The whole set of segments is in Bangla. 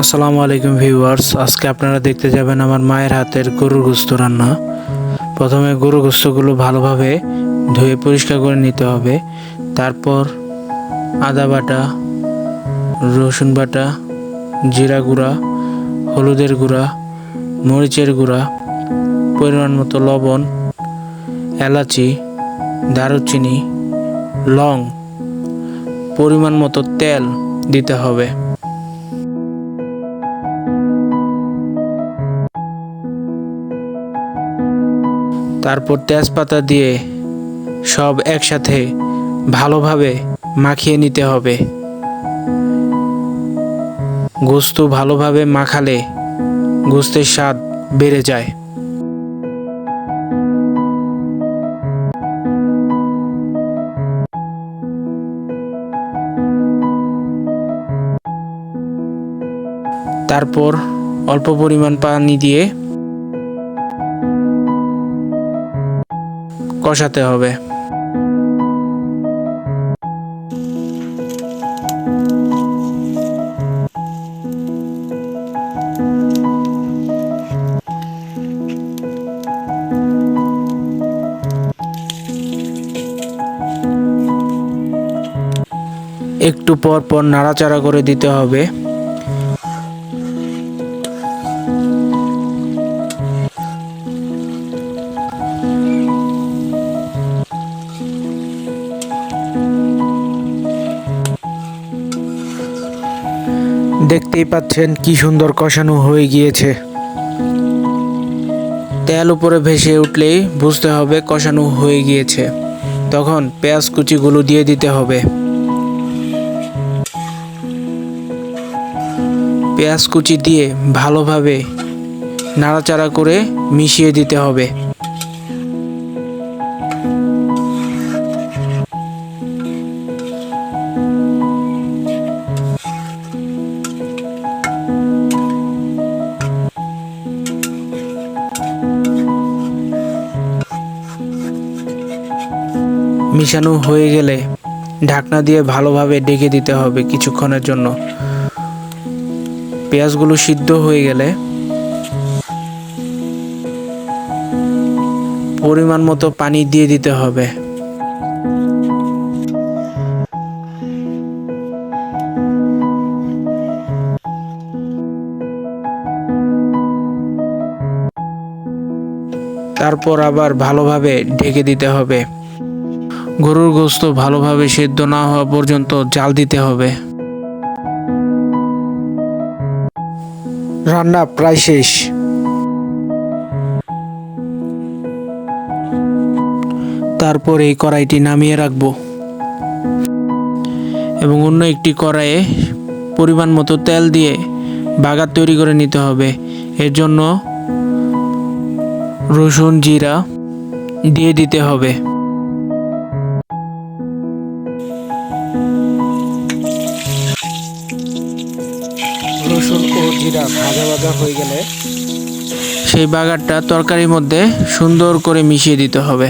আসসালামু আলাইকুম ভিউয়ার্স। আজকে আপনারা দেখতে যাবেন আমার মায়ের হাতের গরুর গোস্ত রান্না। প্রথমে গরুর গোস্তগুলো ভালোভাবে ধুয়ে পরিষ্কার করে নিতে হবে। তারপর আদা বাটা, রসুন বাটা, জিরা গুঁড়া, হলুদের গুঁড়া, মরিচের গুঁড়া, পরিমাণ মতো লবণ, এলাচি, দারুচিনি, লং, পরিমাণ মতো তেল দিতে হবে। তারপর তেজপাতা দিয়ে সব একসাথে ভালোভাবে মাখিয়ে নিতে হবে। গোস্ত ভালোভাবে মাখালে গোস্তের স্বাদ বেড়ে যায়। তারপর অল্প পরিমাণ পানি দিয়ে কষাতে হবে। একটু পর পর নাড়াচাড়া করে দিতে হবে। দেখতেই পাচ্ছেন কি সুন্দর কষানো হয়ে গিয়েছে। তেল উপরে ভেসে উঠলেই বুঝতে হবে কষানো হয়ে গিয়েছে। তখন পেঁয়াজ কুচিগুলো দিয়ে দিতে হবে। পেঁয়াজ কুচি দিয়ে ভালোভাবে নাড়াচাড়া করে মিশিয়ে দিতে হবে। মিশানো হয়ে গেলে ঢাকনা দিয়ে ভালোভাবে ডেকে দিতে হবে কিছুক্ষণের জন্য। পেঁয়াজগুলো সিদ্ধ হয়ে গেলে পরিমাণ মতো পানি দিয়ে দিতে হবে। তারপর আবার ভালোভাবে ঢেকে দিতে হবে। গরুর গোস্ত ভালোভাবে সেদ্ধ না হওয়া পর্যন্ত জাল দিতে হবে। রান্না প্রায় শেষ। তারপর এই কড়াইটি নামিয়ে রাখব। এবং অন্য একটি কড়াইয়ে পরিমাণ মতো তেল দিয়ে বাগার তৈরি করে নিতে হবে। এর জন্য রসুন জিরা দিয়ে দিতে হবে। জিরা ভাজা ভাজা হয়ে গেলে সেই বাগারটা তরকারির মধ্যে সুন্দর করে মিশিয়ে দিতে হবে।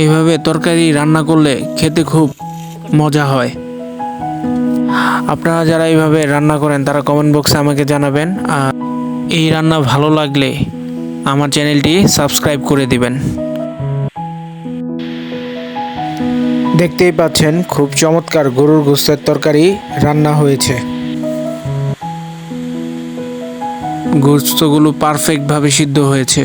এইভাবে তরকারি রান্না করলে খেতে খুব মজা হয়। আপনারা যারা এইভাবে রান্না করেন, তারা কমেন্ট বক্সে আমাকে জানাবেন। আর এই রান্না ভালো লাগলে আমার চ্যানেলটি সাবস্ক্রাইব করে দিবেন। দেখতেই পাচ্ছেন খুব চমৎকার গরুর গোস্তের তরকারি রান্না হয়েছে। গোস্তগুলো পারফেক্টভাবে সিদ্ধ হয়েছে।